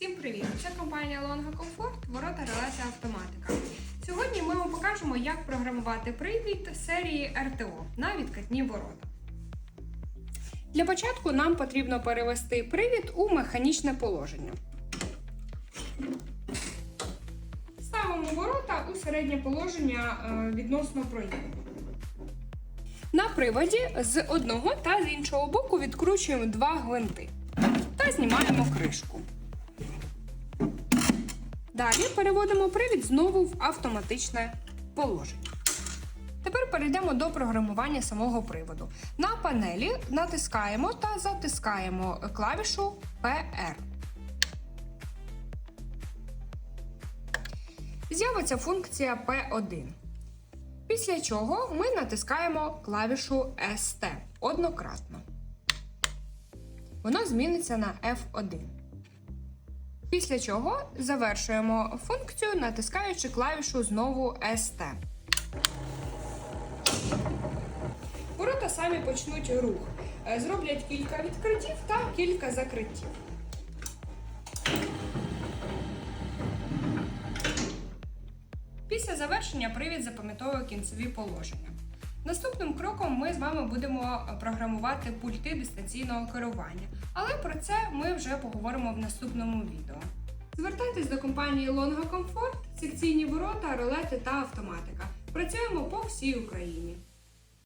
Всім привіт! Це компанія Longa Comfort, ворота релети автоматика. Сьогодні ми вам покажемо, як програмувати привід серії РТО на відкатні ворота. Для початку нам потрібно перевести привід у механічне положення. Ставимо ворота у середнє положення е, відносно проїзду. На приводі з одного та з іншого боку відкручуємо два гвинти та знімаємо кришку. Далі переводимо привід знову в автоматичне положення. Тепер перейдемо до програмування самого приводу. На панелі натискаємо та затискаємо клавішу PR. З'явиться функція P1. Після чого ми натискаємо клавішу ST однократно. Воно зміниться на F1. Після чого завершуємо функцію, натискаючи клавішу знову ST. Ворота самі почнуть рух. Е, Зроблять кілька відкриттів та кілька закриттів. Після завершення привід запам'ятовує кінцеві положення. Наступним кроком ми з вами будемо програмувати пульти дистанційного керування, але про це ми вже поговоримо в наступному відео. Звертайтесь до компанії Longa Comfort, секційні ворота, ролети та автоматика. Працюємо по всій Україні.